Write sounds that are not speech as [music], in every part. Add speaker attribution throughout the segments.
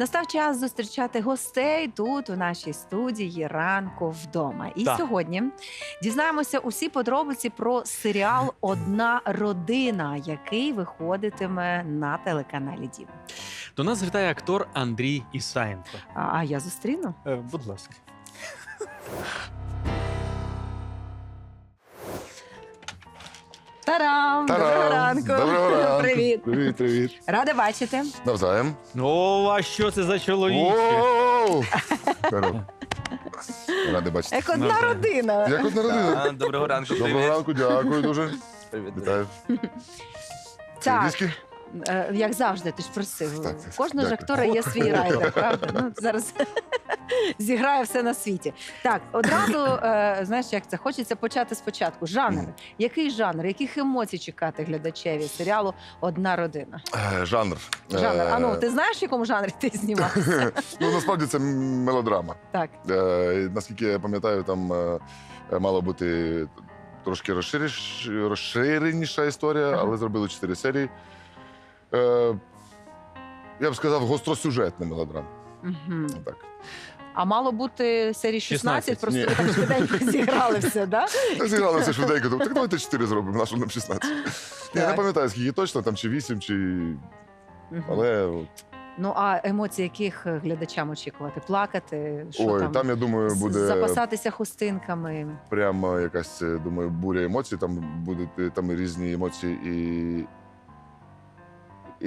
Speaker 1: Настав час зустрічати гостей тут, у нашій студії ранку вдома. І
Speaker 2: Так.
Speaker 1: сьогодні дізнаємося усі подробиці про серіал Одна родина, який виходитиме на телеканалі Дім.
Speaker 2: До нас звертає актор Андрій Ісаєнко.
Speaker 1: А, а я зустріну.
Speaker 2: Е, будь ласка.
Speaker 1: Тарам!
Speaker 3: Та-дам!
Speaker 1: Ранку!
Speaker 3: Доброго [laughs] ранку!
Speaker 1: Привіт!
Speaker 3: Привіт, привіт.
Speaker 1: Рада бачити.
Speaker 3: Навзаєм.
Speaker 2: О, а що це за чоловік?
Speaker 3: Здорово. [laughs] Радий бачити.
Speaker 1: Як одна
Speaker 2: Добре.
Speaker 1: родина.
Speaker 3: Як от народина.
Speaker 4: А, Доброго ранку.
Speaker 3: Доброго
Speaker 4: привіт.
Speaker 3: ранку, дякую дуже.
Speaker 4: Привіт.
Speaker 3: Вітаю.
Speaker 1: Так,
Speaker 3: Віскі?
Speaker 1: е, як завжди, ти ж просив.
Speaker 3: Так, так,
Speaker 1: У Кожного ж
Speaker 3: дякую.
Speaker 1: актора є свій райдер, правда? Ну, зараз [laughs] зіграє все на світі. Так, одразу, [coughs] е, знаєш, як це? Хочеться почати спочатку. Жанр. Який жанр? Яких емоцій чекати глядачеві серіалу Одна родина?
Speaker 3: Е, Жанр.
Speaker 1: Жанр. А ну,
Speaker 3: Е,
Speaker 1: ти знаєш, в якому жанрі ти знімався? [laughs]
Speaker 3: Ну, насправді це мелодрама.
Speaker 1: Так.
Speaker 3: Е, Наскільки я пам'ятаю, там е, е, мало бути трошки розширеніша історія, але зробили чотири серії. Е, Я б сказав, гостросюжетна мелодрама.
Speaker 1: Мгм.
Speaker 3: Так.
Speaker 1: А мало бути серії 16,
Speaker 2: 16.
Speaker 1: просто
Speaker 3: Ні.
Speaker 1: ви так швиденько [laughs] зіграли все, да?
Speaker 3: Зіграли все швиденько. думаю, Так давайте 4 зробимо, нашу нам 16. Я не
Speaker 1: Так.
Speaker 3: пам'ятаю, скільки точно, там чи 8, чи.
Speaker 1: Мгм.
Speaker 3: Але от,
Speaker 1: Ну, а емоції яких е, глядачам очікувати? Плакати? Що
Speaker 3: ой,
Speaker 1: там?
Speaker 3: там, я думаю,
Speaker 1: З-
Speaker 3: буде
Speaker 1: Запасатися хустинками.
Speaker 3: прямо якась, е, думаю, буря емоцій. Там будуть е, там і різні емоції, і.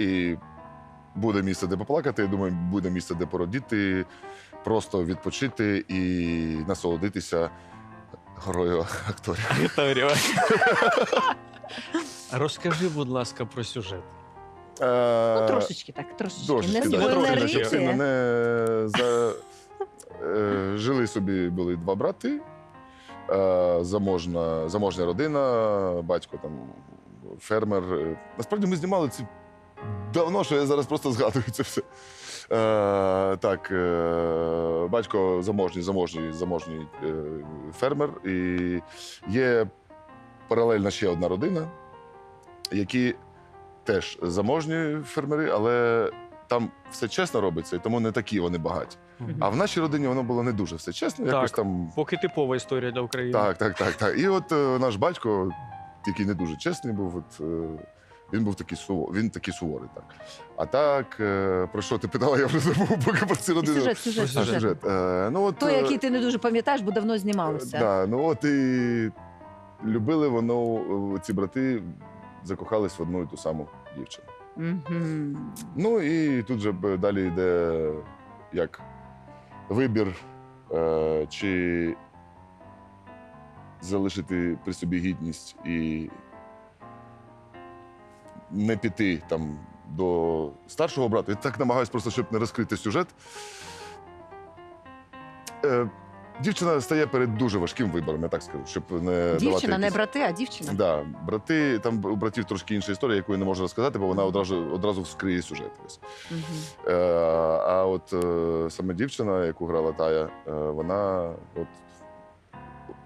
Speaker 3: І буде місце, де поплакати. Я думаю, буде місце, де породіти, просто відпочити і насолодитися грою акторів.
Speaker 2: Вікторія. [laughs] Розкажи, будь ласка, про сюжет.
Speaker 1: Ну,
Speaker 3: Е,
Speaker 1: трошечки так, трошечки.
Speaker 3: Трошечки,
Speaker 1: не
Speaker 3: да, щоб сильно не за... Е, Жили собі були два брати, е, заможна, заможня родина, батько там фермер. Насправді ми знімали це давно, що я зараз просто згадую це все. Е, так, е, батько заможній, заможній, заможній е, фермер. І є паралельно ще одна родина, які теж заможні фермери, але там все чесно робиться, і тому не такі вони багаті. А в нашій родині воно було не дуже все чесно.
Speaker 2: Так.
Speaker 3: Якось там.
Speaker 2: Поки типова історія для України.
Speaker 3: Так, так, так, так. І от е, наш батько, який не дуже чесний був, от, е, він був такий суворий, він такий суворий, так. А так, е, про що ти питала, я вже забув, поки про цю родину.
Speaker 1: Сюжет, сюжет, сюжет.
Speaker 3: сюжет. Е, ну, от,
Speaker 1: Той,
Speaker 3: е,
Speaker 1: який ти не дуже пам'ятаєш, бо давно знімалося.
Speaker 3: Да, ну от і любили воно, е, ці брати закохались в одну і ту саму дівчину.
Speaker 1: Мгм.
Speaker 3: Ну і тут же б далі йде як вибір, е, чи залишити при собі гідність і не піти там до старшого брата. Я так намагаюся просто, щоб не розкрити сюжет. Е, Дівчина стає перед дуже важким вибором, я так скажу, щоб не давати
Speaker 1: Дівчина, не
Speaker 3: якісь-
Speaker 1: брати, а дівчина.
Speaker 3: Да, брати, там у братів трошки інша історія, яку я не можу розказати, бо вона одразу, одразу вскриє сюжет.
Speaker 1: Мгм.
Speaker 3: Е, а от е, саме дівчина, яку грала Тая, е, вона от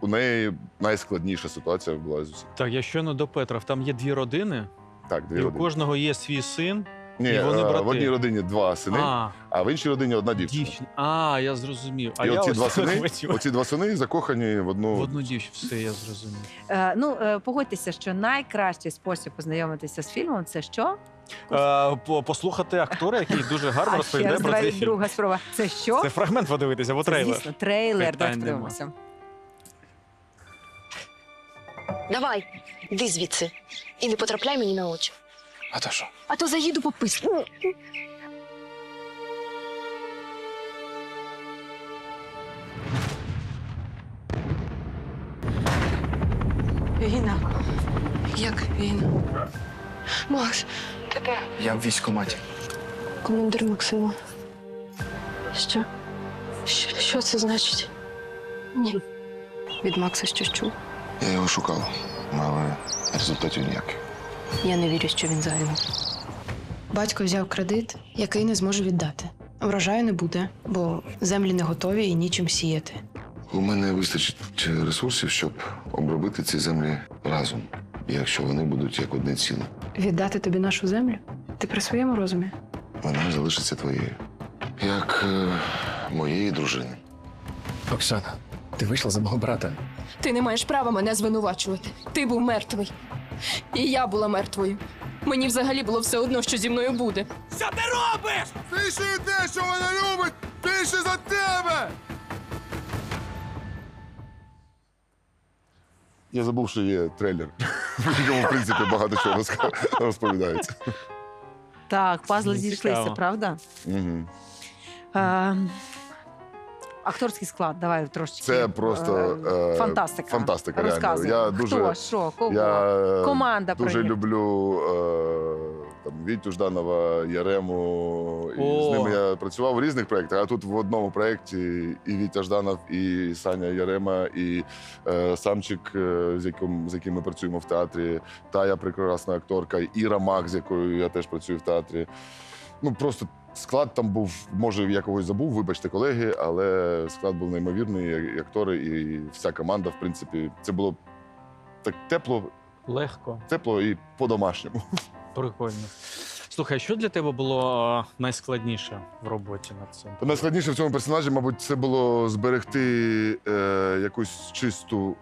Speaker 3: у неї найскладніша ситуація була з усіх.
Speaker 2: Так, я щойно до Петра. Там є дві родини,
Speaker 3: Так, дві
Speaker 2: і у
Speaker 3: родини.
Speaker 2: кожного є свій син.
Speaker 3: Ні,
Speaker 2: і вони
Speaker 3: е,
Speaker 2: брати.
Speaker 3: в одній родині два сини, а,
Speaker 2: А,
Speaker 3: в іншій родині одна дівчина.
Speaker 2: дівчина. А, я зрозумів. А
Speaker 3: І
Speaker 2: я
Speaker 3: оці
Speaker 2: ось
Speaker 3: два сини,
Speaker 2: хотів.
Speaker 3: оці два сини закохані в одну.
Speaker 2: В одну дівчину. Все, я зрозумів.
Speaker 1: Е, ну, е, погодьтеся, що найкращий спосіб познайомитися з фільмом це що?
Speaker 2: Е, по- послухати актора, який дуже гарно [laughs]
Speaker 1: а ще
Speaker 2: розповідає
Speaker 1: раз
Speaker 2: про
Speaker 1: давай
Speaker 2: цей фільм.
Speaker 1: друга спроба. Це що?
Speaker 2: Це фрагмент подивитися, бо
Speaker 1: Це,
Speaker 2: трейлер.
Speaker 1: Звісно, трейлер.
Speaker 2: Питань
Speaker 1: Давайте
Speaker 2: нема.
Speaker 1: подивимося.
Speaker 5: Давай, йди звідси. І не потрапляй мені на очі.
Speaker 4: А то що?
Speaker 5: А то заїду по писку. Війна. Як війна? Макс, тебе.
Speaker 4: Я в військкоматі.
Speaker 5: Командир Максима. Що? Що, що це значить? Ні. Від Макса щось чув.
Speaker 6: Я його шукав, але результатів ніяких.
Speaker 5: Я не вірю, що він загинув.
Speaker 7: Батько взяв кредит, який не зможе віддати. Врожаю не буде, бо землі не готові і нічим сіяти.
Speaker 6: У мене вистачить ресурсів, щоб обробити ці землі разом, якщо вони будуть як одне ціле.
Speaker 7: Віддати тобі нашу землю? Ти при своєму розумі?
Speaker 6: Вона залишиться твоєю. як е, моєї дружини.
Speaker 4: Оксана, ти вийшла за мого брата.
Speaker 8: Ти не маєш права мене звинувачувати. Ти був мертвий. І я була мертвою. Мені взагалі було все одно, що зі мною буде.
Speaker 3: Більше те, що вона любить, більше за тебе! Я забув, що є трейлер, в якому, в принципі, багато чого розповідається.
Speaker 1: Так, пазли зійшлися, правда?
Speaker 3: Угу.
Speaker 1: Акторський склад, давай трошечки.
Speaker 3: Це просто
Speaker 1: е,
Speaker 3: е,
Speaker 1: фантастика.
Speaker 3: фантастика, реально. Я дуже-
Speaker 1: Хто, що, кого?
Speaker 3: Я е,
Speaker 1: Команда
Speaker 3: дуже люблю е, там, Вітю Жданова, Ярему. І
Speaker 2: О.
Speaker 3: з ними я працював в різних проєктах, а тут в одному проєкті і Вітя Жданов, і Саня Ярема, і е, Самчик, е, з, яким, з яким ми працюємо в театрі, Тая прекрасна акторка, і Іра Мак, з якою я теж працюю в театрі. Ну просто склад там був, може, я когось забув, вибачте, колеги, але склад був неймовірний, і актори, і вся команда, в принципі, це було так тепло,
Speaker 2: Легко,
Speaker 3: тепло і по-домашньому.
Speaker 2: прикольно. Слухай, що для тебе було е, найскладніше в роботі над цим?
Speaker 3: Найскладніше в цьому персонажі, мабуть, це було зберегти е, якусь чисту,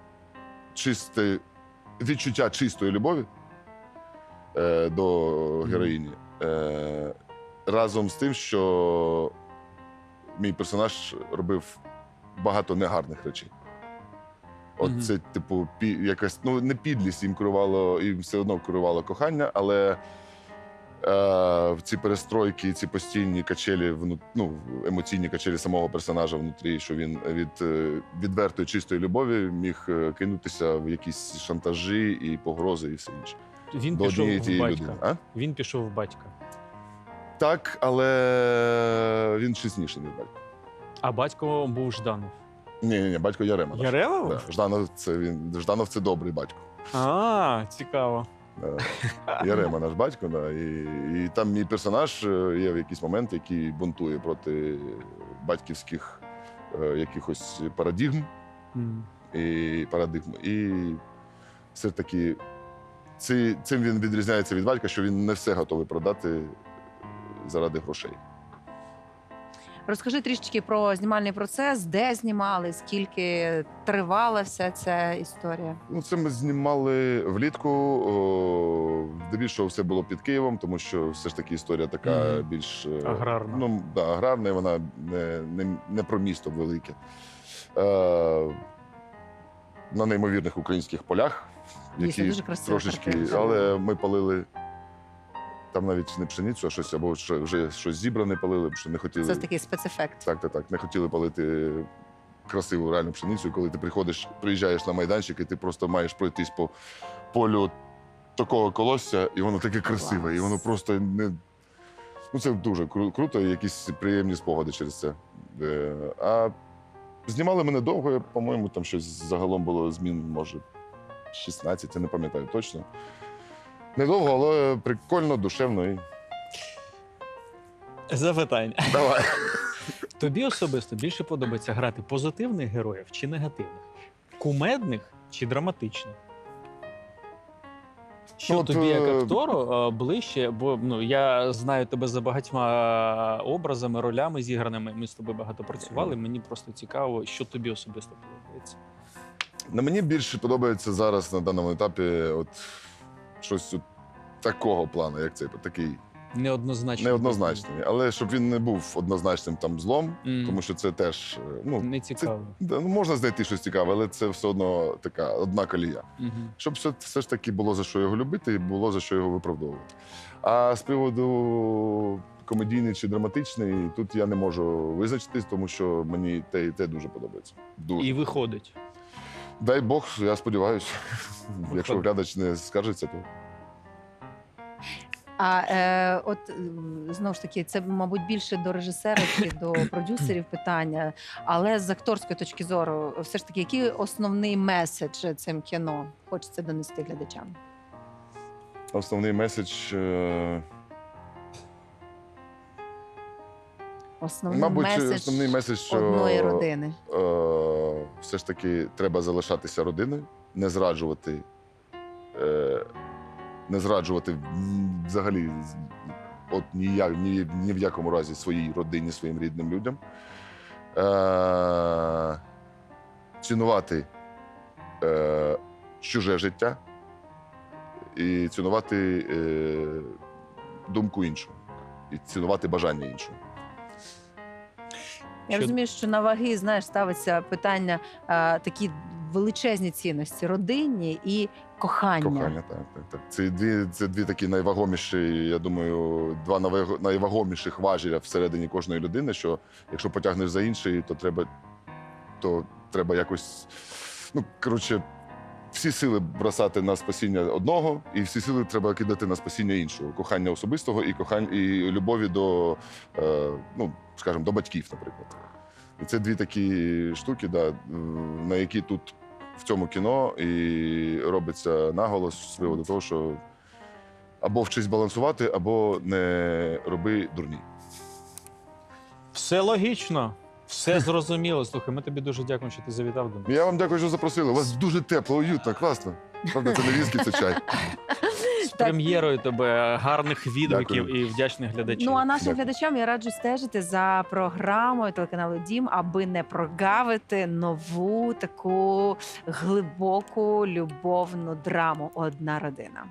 Speaker 3: чисте відчуття чистої любові е, до героїні. Е, разом з тим, що мій персонаж робив багато негарних речей. От
Speaker 2: Мгм.
Speaker 3: це, типу, пі, якась, ну, не підлість їм керувало, їм все одно керувало кохання, але е, ці перестройки, ці постійні качелі, ну, емоційні качелі самого персонажа внутрі, що він від е, відвертої чистої любові міг е, кинутися в якісь шантажі і погрози, і все інше.
Speaker 2: Він
Speaker 3: До
Speaker 2: пішов в батька.
Speaker 3: людини. А?
Speaker 2: Він пішов в батька.
Speaker 3: Так, але він чесніший, ніж батько.
Speaker 2: А батько був Жданов.
Speaker 3: Ні, ні, ні, батько Ярема. наш.
Speaker 2: Ярелов?
Speaker 3: Да. Жданов це він. Жданов це добрий батько.
Speaker 2: А, цікаво.
Speaker 3: Да. Ярема наш батько, да. і, і там мій персонаж е, є в якийсь момент, який бунтує проти батьківських е, якихось парадігм
Speaker 2: М.
Speaker 3: і парадигм. І все таки ці, цим він відрізняється від батька, що він не все готовий продати заради грошей.
Speaker 1: Розкажи трішечки про знімальний процес, де знімали, скільки тривала вся ця історія.
Speaker 3: Ну, це ми знімали влітку. Здебільшого все було під Києвом, тому що все ж таки історія така
Speaker 2: Мгм.
Speaker 3: більш е,
Speaker 2: Аграрна.
Speaker 3: Ну, да, аграрна, і вона не, не, не про місто велике. Е, на неймовірних українських полях,
Speaker 1: Дійсно,
Speaker 3: які
Speaker 1: дуже красиво
Speaker 3: трошечки, але ми палили. Там навіть не пшеницю, а щось, або вже щось зібране палили, бо що не хотіли.
Speaker 1: Це такий спецефект.
Speaker 3: Так, так, так. Не хотіли палити красиву реальну пшеницю. І Коли ти приходиш, приїжджаєш на майданчик, і ти просто маєш пройтись по полю такого колосся, і воно таке красиве, і воно просто не. Ну, це дуже кру- круто, і якісь приємні спогади через це. Е, А знімали мене довго, я, по-моєму, там щось загалом було змін, може, 16, я не пам'ятаю точно. Недовго, але прикольно, душевно і.
Speaker 2: Запитання.
Speaker 3: Давай. [laughs]
Speaker 2: Тобі особисто більше подобається грати позитивних героїв чи негативних? Кумедних чи драматичних? Що
Speaker 3: Ну,
Speaker 2: тобі як
Speaker 3: е,
Speaker 2: актору е, ближче? Бо ну я знаю тебе за багатьма образами, ролями зіграними. Ми з тобою багато працювали. Мені просто цікаво, що тобі особисто подобається.
Speaker 3: На мені більше подобається зараз на даному етапі от щось от такого плану, як цей, такий
Speaker 2: Неоднозначно.
Speaker 3: неоднозначний. Але щоб він не був однозначним там злом,
Speaker 2: Мгм.
Speaker 3: тому що це теж е, ну,
Speaker 2: Не цікаво.
Speaker 3: да, ну, можна знайти щось цікаве, але це все одно така одна колія.
Speaker 2: Мгм.
Speaker 3: Щоб все, все ж таки було за що його любити і було за що його виправдовувати. А з приводу комедійний чи драматичний, тут я не можу визначитись, тому що мені те і те дуже подобається. Дуже.
Speaker 2: І виходить.
Speaker 3: Дай Бог, я сподіваюся. [laughs] Якщо глядач не скаржиться, то
Speaker 1: А е, от знову ж таки, це мабуть більше до режисера чи до [clears throat] продюсерів питання. Але з акторської точки зору, все ж таки, який основний меседж цим кіно хочеться донести глядачам?
Speaker 3: основний меседж. е,
Speaker 1: Основний
Speaker 3: Мабуть,
Speaker 1: меседж
Speaker 3: основний меседж, що
Speaker 1: одної родини.
Speaker 3: е, все ж таки треба залишатися родиною, не зраджувати, е, не зраджувати взагалі от ніяк, ні, ні в якому разі своїй родині, своїм рідним людям. Е, цінувати е, чуже життя і цінувати е, думку іншого, і цінувати бажання іншого.
Speaker 1: Я розумію, що на ваги знаєш ставиться питання а, такі величезні цінності родинні і кохання.
Speaker 3: Кохання, так, так, так. Це дві, це дві такі найвагоміші, я думаю, два найваг- найвагоміших важеля всередині кожної людини. Що якщо потягнеш за інший, то треба, то треба якось. Ну, коротше, всі сили бросати на спасіння одного, і всі сили треба кидати на спасіння іншого. Кохання особистого і кохання і любові до, е, ну, скажімо, до батьків, наприклад. І це дві такі штуки, да, на які тут в цьому кіно і робиться наголос з приводу того, що або вчись балансувати, або не роби дурні.
Speaker 2: Все логічно, все зрозуміло. Слухай, ми тобі дуже дякуємо, що ти завітав до нас.
Speaker 3: Я вам дякую, що запросили. У вас дуже тепло, уютно, класно. Правда, це не віскі, це чай.
Speaker 2: З прем'єрою тебе гарних відгуків
Speaker 3: Дякую.
Speaker 2: і вдячних глядачів.
Speaker 1: Ну а нашим
Speaker 3: Дякую.
Speaker 1: глядачам я раджу стежити за програмою телеканалу Дім, аби не прогавити нову таку глибоку любовну драму Одна родина.